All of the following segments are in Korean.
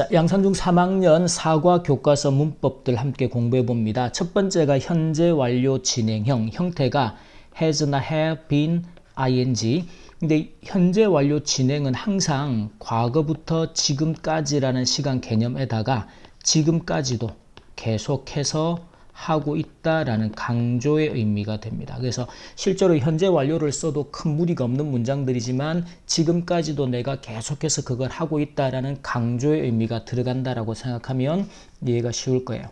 자, 양산중 3학년 사과 교과서 문법들 함께 공부해 봅니다. 첫 번째가 현재 완료 진행형 형태가 has나 have been ing. 근데 현재 완료 진행은 항상 과거부터 지금까지라는 시간 개념에다가 지금까지도 계속해서 하고 있다라는 강조의 의미가 됩니다. 그래서 실제로 현재 완료를 써도 큰 무리가 없는 문장들이지만 지금까지도 내가 계속해서 그걸 하고 있다라는 강조의 의미가 들어간다라고 생각하면 이해가 쉬울 거예요.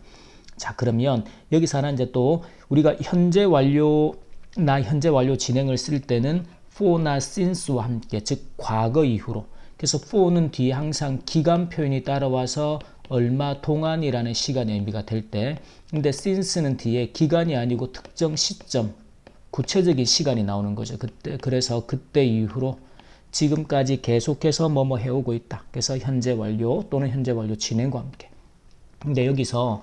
자, 그러면 여기서 하나 이제 또 우리가 현재 완료 나 현재 완료 진행을 쓸 때는 for나 since와 함께 즉 과거 이후로 그래서 for는 뒤에 항상 기간 표현이 따라와서 얼마 동안이라는 시간의 의미가 될 때, 근데 since는 뒤에 기간이 아니고 특정 시점, 구체적인 시간이 나오는 거죠. 그때 그래서 그때 이후로 지금까지 계속해서 뭐뭐 해오고 있다. 그래서 현재 완료 또는 현재 완료 진행과 함께. 근데 여기서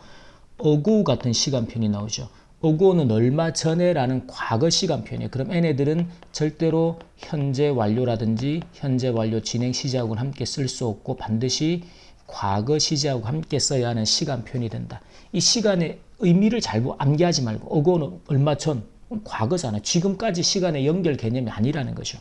ago 같은 시간 표현이 나오죠. ago는 얼마 전에라는 과거 시간 표현이에요. 그럼 얘네들은 절대로 현재 완료라든지 현재 완료 진행 시작은 함께 쓸 수 없고 반드시 과거 시제하고 함께 써야 하는 시간 표현이 된다. 이 시간의 의미를 잘 암기하지 말고 어거는 얼마 전 과거잖아. 지금까지 시간의 연결 개념이 아니라는 거죠.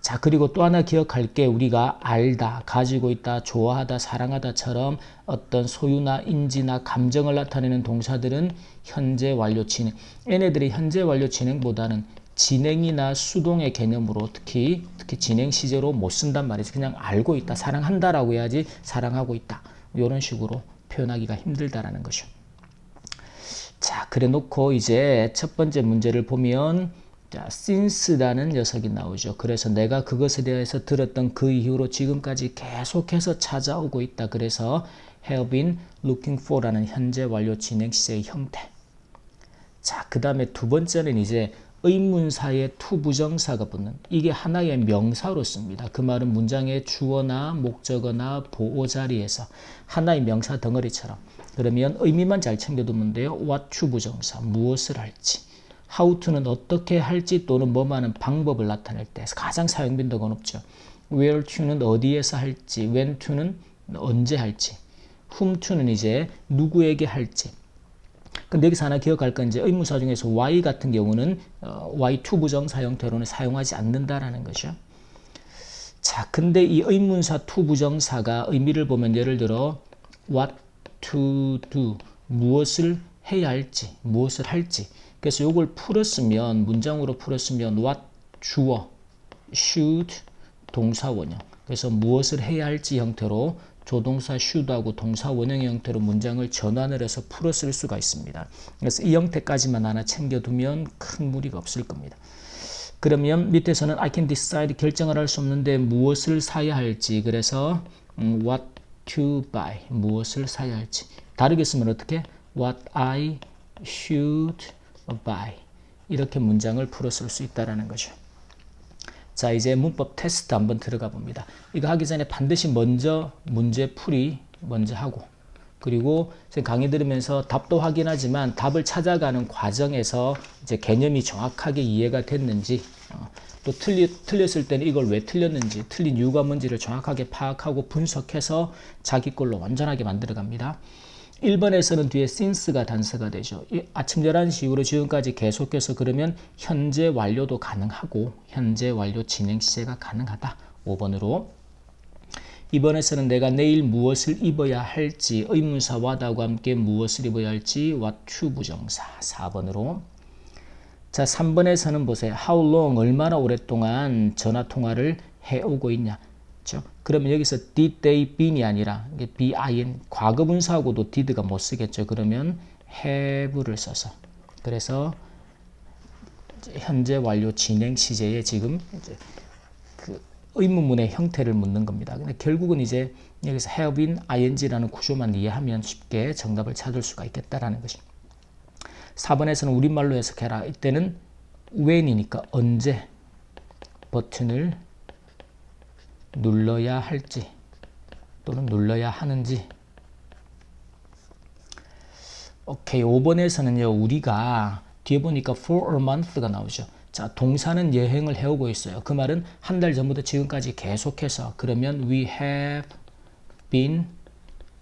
자 그리고 또 하나 기억할 게 우리가 알다, 가지고 있다, 좋아하다, 사랑하다처럼 어떤 소유나 인지나 감정을 나타내는 동사들은 현재 완료 진행. 얘네들이 현재 완료 진행보다는 진행이나 수동의 개념으로 특히 특히 진행 시제로 못 쓴단 말이지 그냥 알고 있다 사랑한다라고 해야지 사랑하고 있다 이런 식으로 표현하기가 힘들다라는 거죠 자 그래 놓고 이제 첫 번째 문제를 보면 자, since라는 녀석이 나오죠. 그래서 내가 그것에 대해서 들었던 그 이후로 지금까지 계속해서 찾아오고 있다. 그래서 have been looking for라는 현재 완료 진행 시제의 형태. 자, 그 다음에 두 번째는 이제 의문사에 투부정사가 붙는 이게 하나의 명사로 씁니다. 그 말은 문장의 주어나 목적어나 보호 자리에서 하나의 명사 덩어리처럼 그러면 의미만 잘 챙겨두면 돼요. what 투부정사 무엇을 할지 how to는 어떻게 할지 또는 뭐하는 방법을 나타낼 때 가장 사용 빈도가 높죠. where to는 어디에서 할지 when to는 언제 할지 whom to는 이제 누구에게 할지 근데 여기서 하나 기억할 건 이제 의문사 중에서 y 같은 경우는 어, y2 부정사 형태로는 사용하지 않는다라는 거죠. 자, 근데 이 의문사 투 부정사가 의미를 보면 예를 들어 what to do 무엇을 해야 할지 무엇을 할지 그래서 이걸 풀었으면 문장으로 풀었으면 what 주어 should 동사 원형 그래서 무엇을 해야 할지 형태로 조동사 should하고 동사 원형의 형태로 문장을 전환을 해서 풀어 쓸 수가 있습니다. 그래서 이 형태까지만 하나 챙겨두면 큰 무리가 없을 겁니다. 그러면 밑에서는 I can decide 결정을 할 수 없는데 무엇을 사야 할지 그래서 음, what to buy 무엇을 사야 할지 다르게 쓰면 어떻게 what I should buy 이렇게 문장을 풀어 쓸 수 있다라는 거죠. 자, 이제 문법 테스트 한번 들어가 봅니다. 이거 하기 전에 반드시 먼저 문제 풀이 먼저 하고 그리고 강의 들으면서 답도 확인하지만 답을 찾아가는 과정에서 이제 개념이 정확하게 이해가 됐는지 어, 또 틀리, 틀렸을 때는 이걸 왜 틀렸는지 틀린 이유가 뭔지를 정확하게 파악하고 분석해서 자기 걸로 완전하게 만들어 갑니다. 1번에서는 뒤에 since가 단서가 되죠. 아침 11시 이후로 지금까지 계속해서 그러면 현재 완료도 가능하고 현재 완료 진행 시제가 가능하다. 5번으로 2번에서는 내가 내일 무엇을 입어야 할지 의문사 what하고 함께 무엇을 입어야 할지 what to 부정사 4번으로 자 3번에서는 보세요. how long 얼마나 오랫동안 전화 통화를 해오고 있냐 그렇죠? 그러면 여기서 did they been이 아니라 bin 과거 분사하고도 did가 못 쓰겠죠. 그러면 have를 써서 그래서 현재 완료 진행 시제에 지금 그 의문문의 형태를 묻는 겁니다. 근데 결국은 이제 여기서 have been ing라는 구조만 이해하면 쉽게 정답을 찾을 수가 있겠다라는 것입니다. 4번에서는 우리말로 해석해라. 이때는 when이니까 언제 버튼을 눌러야 할지 또는 눌러야 하는지 오케이 5번에서는요 우리가 뒤에 보니까 for a month가 나오죠 자 동사는 여행을 해오고 있어요 그 말은 한 달 전부터 지금까지 계속해서 그러면 we have been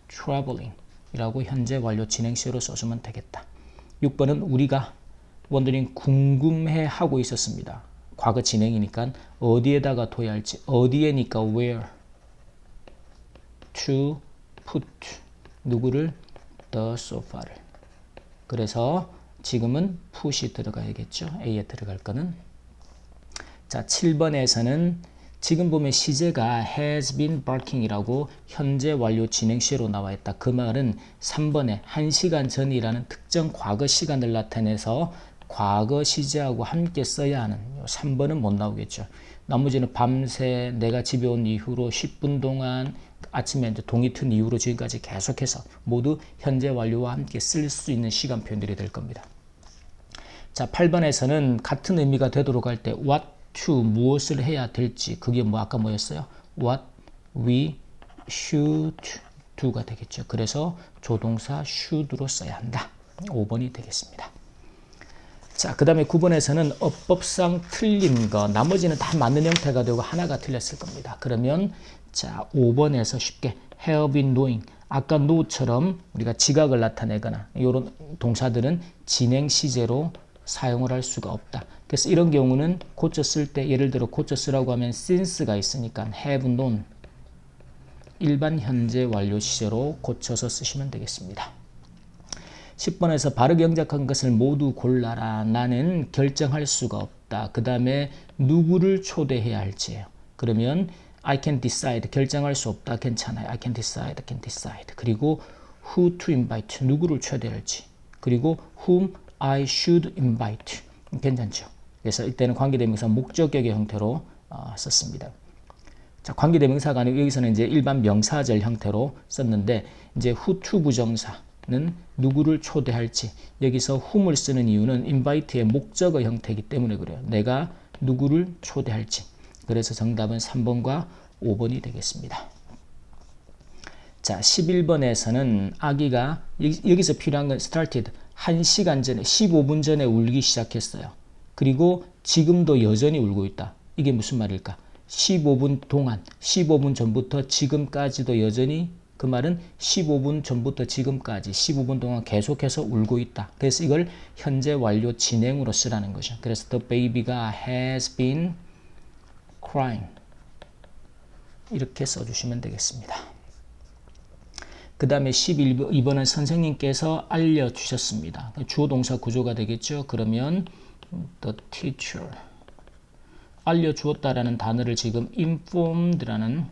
traveling 이라고 현재 완료 진행시로 써주면 되겠다. 6번은 우리가 원들이 궁금해 하고 있었습니다. 과거 진행이니까 어디에다가 둬야 할지 어디에니까 where to put 누구를 the sofa를 그래서 지금은 put이 들어가야겠죠. A에 들어갈 거는 자 7번에서는 지금 보면 시제가 has been barking이라고 현재 완료 진행시로 나와 있다. 그 말은 3번에 1시간 전이라는 특정 과거 시간을 나타내서 과거 시제하고 함께 써야 하는 3번은 못 나오겠죠. 나머지는 밤새 내가 집에 온 이후로 10분 동안 아침에 이제 동이 튼 이후로 지금까지 계속해서 모두 현재 완료와 함께 쓸 수 있는 시간 표현들이 될 겁니다. 자, 8번에서는 같은 의미가 되도록 할 때 what to 무엇을 해야 될지 그게 뭐 아까 뭐였어요? what we should do가 되겠죠. 그래서 조동사 should로 써야 한다. 5번이 되겠습니다. 자, 그 다음에 9번에서는 어법상 틀린 거, 나머지는 다 맞는 형태가 되고 하나가 틀렸을 겁니다. 그러면 자, 5번에서 쉽게 have been doing 아까 no처럼 우리가 지각을 나타내거나 이런 동사들은 진행 시제로 사용을 할 수가 없다. 그래서 이런 경우는 고쳐 쓸 때 예를 들어 고쳐 쓰라고 하면 since가 있으니까 have known 일반 현재 완료 시제로 고쳐서 쓰시면 되겠습니다. 10번에서 바르게 영작한 것을 모두 골라라. 나는 결정할 수가 없다. 그 다음에 누구를 초대해야 할지예요. 그러면 I can decide 결정할 수 없다. 괜찮아요. I can decide, I can decide. 그리고 who to invite 누구를 초대할지. 그리고 whom I should invite 괜찮죠. 그래서 이때는 관계대명사 목적격의 형태로 어, 썼습니다. 자, 관계대명사가 아니고 여기서는 이제 일반 명사절 형태로 썼는데 이제 who to 부정사 는 누구를 초대할지 여기서 whom을 쓰는 이유는 invite의 목적어 형태이기 때문에 그래요. 내가 누구를 초대할지. 그래서 정답은 3번과 5번이 되겠습니다. 자, 11번에서는 아기가 여기서 필요한 건 started 1시간 전에 15분 전에 울기 시작했어요. 그리고 지금도 여전히 울고 있다. 이게 무슨 말일까? 15분 동안 15분 전부터 지금까지도 여전히 그 말은 15분 전부터 지금까지 15분 동안 계속해서 울고 있다. 그래서 이걸 현재 완료 진행으로 쓰라는 거죠. 그래서 the baby가 has been crying 이렇게 써주시면 되겠습니다. 그 다음에 11번은 선생님께서 알려주셨습니다. 주어 동사 구조가 되겠죠. 그러면 the teacher 알려주었다라는 단어를 지금 informed라는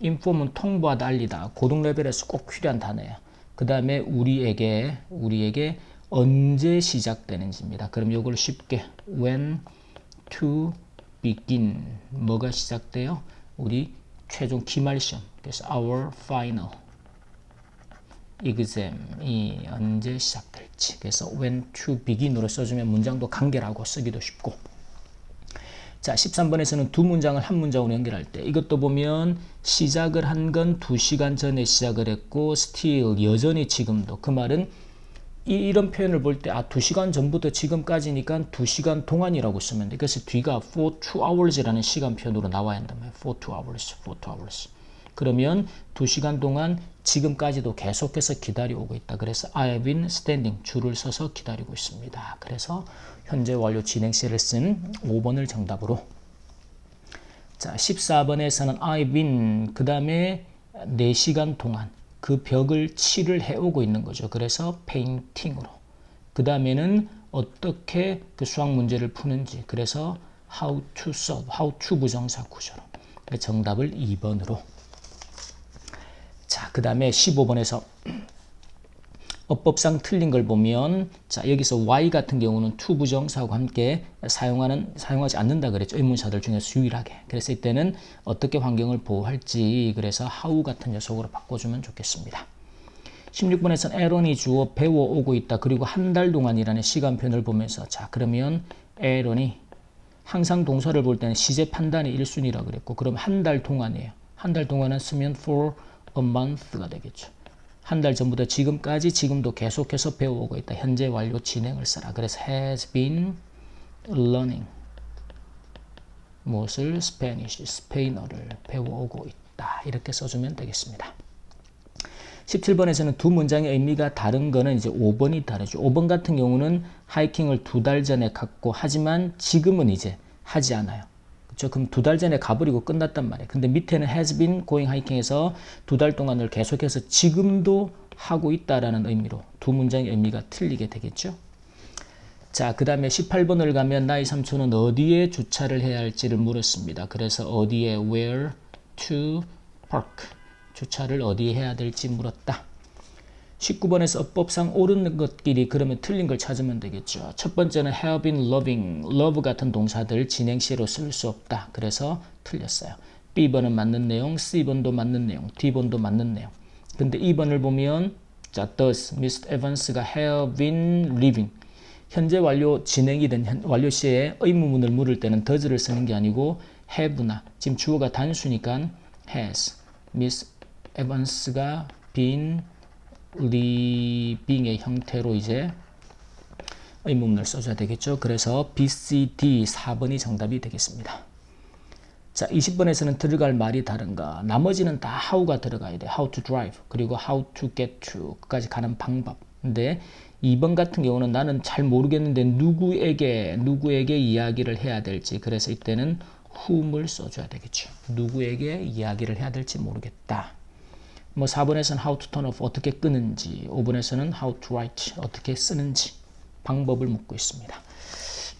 인폼은 통보하다 알리다 고등 레벨에서 꼭 필요한 단어예요. 그 다음에 우리에게 우리에게 언제 시작되는지입니다. 그럼 이걸 쉽게 when to begin 뭐가 시작돼요? 우리 최종 기말 시험 그래서 our final exam이 언제 시작될지 그래서 when to begin으로 써주면 문장도 간결하고 쓰기도 쉽고 자, 13번에서는 두 문장을 한 문장으로 연결할 때 이것도 보면 시작을 한건 2시간 전에 시작을 했고 still 여전히 지금도 그 말은 이, 이런 표현을 볼 때 아, 2시간 전부터 지금까지니까 2시간 동안이라고 쓰면 돼. 그래서 뒤가 for two hours라는 시간 표현으로 나와야 한단 말이에요. for two hours, for two hours. 그러면 2시간 동안 지금까지도 계속해서 기다려오고 있다. 그래서 I have been standing 줄을 서서 기다리고 있습니다. 그래서 현재 완료 진행시를 쓴 5번을 정답으로. 자 14번에서는 I've been 그 다음에 4시간 동안 그 벽을 칠을 해오고 있는 거죠. 그래서 페인팅으로. 그 다음에는 어떻게 그 수학 문제를 푸는지. 그래서 how to solve, how to 부정사 구조로 정답을 2번으로. 자, 그 다음에 15번에서 어법상 틀린 걸 보면 자 여기서 y 같은 경우는 to 부정사하고 함께 사용하는 사용하지 않는다 그랬죠. 의문사들 중에서 유일하게. 그래서 이때는 어떻게 환경을 보호할지 그래서 how 같은 녀석으로 바꿔주면 좋겠습니다. 16번에서는 에런이 주어 배워오고 있다. 그리고 한 달 동안이라는 시간편을 보면서 자 그러면 에런이 항상 동사를 볼 때는 시제 판단의 1순위라 그랬고 그럼 한 달 동안이에요. 한 달 동안은 쓰면 for a month가 되겠죠. 한 달 전부터 지금까지 지금도 계속해서 배워오고 있다. 현재 완료 진행을 써라. 그래서 has been learning 무엇을 Spanish, 스페인어를 배워오고 있다. 이렇게 써주면 되겠습니다. 17번에서는 두 문장의 의미가 다른 거는 이제 5번이 다르죠. 5번 같은 경우는 하이킹을 두 달 전에 갔고 하지만 지금은 이제 하지 않아요. 그렇죠? 그럼 두 달 전에 가버리고 끝났단 말이에요. 근데 밑에는 has been going hiking에서 두 달 동안을 계속해서 지금도 하고 있다라는 의미로 두 문장의 의미가 틀리게 되겠죠. 자, 그 다음에 18번을 가면 나의 삼촌은 어디에 주차를 해야 할지를 물었습니다. 그래서 어디에 where to park 주차를 어디에 해야 될지 물었다. 19번에서 어법상 옳은 것끼리 그러면 틀린 걸 찾으면 되겠죠. 첫 번째는 have been loving, love 같은 동사들 진행시로 쓸 수 없다. 그래서 틀렸어요. B번은 맞는 내용, C번도 맞는 내용, D번도 맞는 내용. 근데 2번을 보면 자, does Mr. Evans가 have been living 현재 완료 진행이 된 현- 완료 시에 의무문을 물을 때는 does를 쓰는 게 아니고 have나 지금 주어가 단수니까 has Miss Evans가 been living의 형태로 이제 의문문을 써줘야 되겠죠. 그래서 B, C, D 4번이 정답이 되겠습니다. 자, 20번에서는 들어갈 말이 다른가? 나머지는 다 how가 들어가야 돼. how to drive 그리고 how to get to 끝까지 가는 방법. 근데 2번 같은 경우는 나는 잘 모르겠는데 누구에게 누구에게 이야기를 해야 될지 그래서 이때는 whom을 써줘야 되겠죠. 누구에게 이야기를 해야 될지 모르겠다. 뭐 4번에서는 how to turn off 어떻게 끄는지 5번에서는 how to write 어떻게 쓰는지 방법을 묻고 있습니다.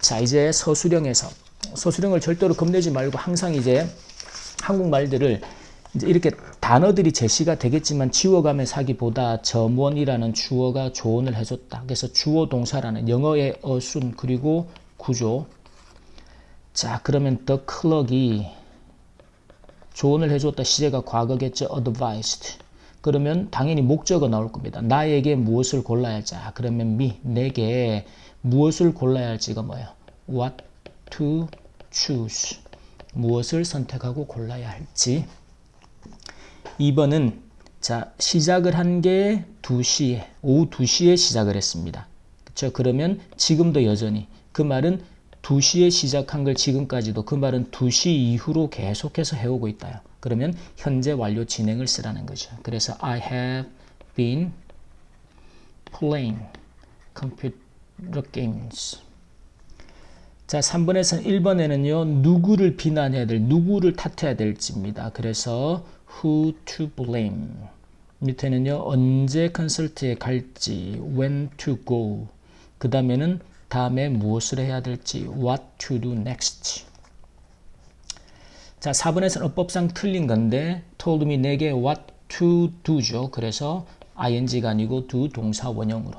자 이제 서술형에서 서술형을 절대로 겁내지 말고 항상 이제 한국말들을 이제 이렇게 단어들이 제시가 되겠지만 지워가면서 하기보다 점원이라는 주어가 조언을 해줬다. 그래서 주어 동사라는 영어의 어순 그리고 구조. 자 그러면 the clerk이 조언을 해줬다. 시제가 과거겠죠. advised. 그러면 당연히 목적어 나올 겁니다. 나에게 무엇을 골라야 할지. 아, 그러면 me, 내게 무엇을 골라야 할지가 뭐예요? What to choose. 무엇을 선택하고 골라야 할지. 2번은 자, 시작을 한 게 2시에, 오후 2시에 시작을 했습니다. 그렇죠? 그러면 지금도 여전히 그 말은 2시에 시작한 걸 지금까지도 그 말은 2시 이후로 계속해서 해오고 있다요. 그러면 현재 완료 진행을 쓰라는 거죠. 그래서 I have been playing computer games. 자, 3번에서는 1번에는요, 누구를 비난해야 될, 누구를 탓해야 될지입니다. 그래서 who to blame. 밑에는요, 언제 컨설트에 갈지, when to go. 그 다음에는 다음에 무엇을 해야 될지, what to do next. 자, 4번에서는 어법상 틀린 건데, told me 내게 what to do죠. 그래서 ing가 아니고 do 동사 원형으로.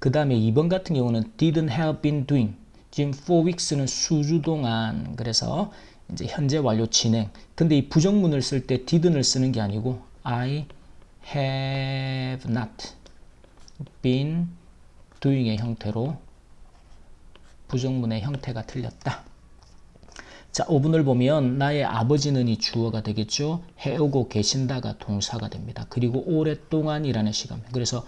그 다음에 2번 같은 경우는 didn't have been doing. 지금 4 weeks는 수주 동안. 그래서 이제 현재 완료 진행. 근데 이 부정문을 쓸 때 didn't을 쓰는 게 아니고 I have not been doing의 형태로 부정문의 형태가 틀렸다. 자, 5분을 보면 나의 아버지는 이 주어가 되겠죠. 해오고 계신다가 동사가 됩니다. 그리고 오랫동안이라는 시간. 그래서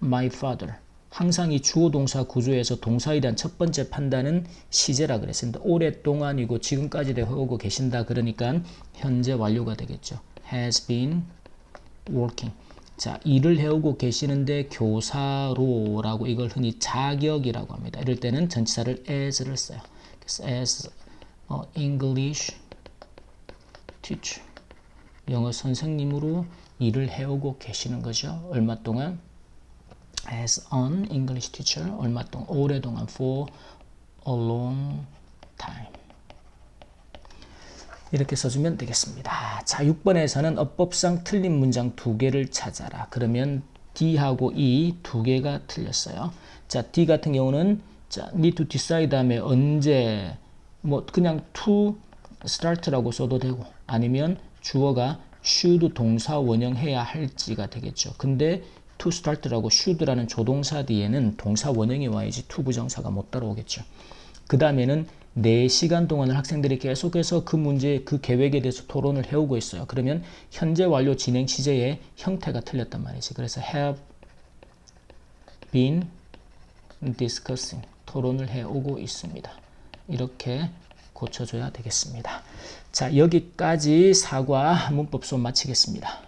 my father 항상 이 주어 동사 구조에서 동사에 대한 첫 번째 판단은 시제라 그랬습니다. 오랫동안이고 지금까지도 해오고 계신다 그러니까 현재 완료가 되겠죠. has been working. 자, 일을 해오고 계시는데 교사로라고 이걸 흔히 자격이라고 합니다. 이럴 때는 전치사를 as를 써요. as 어, English teacher. 영어 선생님으로 일을 해오고 계시는 거죠. 얼마 동안? as an English teacher. 얼마 동안? 오래동안 for a long time. 이렇게 써주면 되겠습니다. 자, 6번에서는 어법상 틀린 문장 두 개를 찾아라. 그러면 D하고 E 두 개가 틀렸어요. 자, D 같은 경우는 자, need to decide 다음에 언제 뭐 그냥 to start라고 써도 되고 아니면 주어가 should 동사 원형해야 할지가 되겠죠. 근데 to start라고 should라는 조동사 뒤에는 동사 원형이 와야지 to 부정사가 못 따라오겠죠. 그 다음에는 4시간 동안을 학생들이 계속해서 그 문제, 그 계획에 대해서 토론을 해오고 있어요. 그러면 현재 완료 진행 시제의 형태가 틀렸단 말이지. 그래서 have been discussing 토론을 해오고 있습니다. 이렇게 고쳐줘야 되겠습니다. 자, 여기까지 사과 문법 수업 마치겠습니다.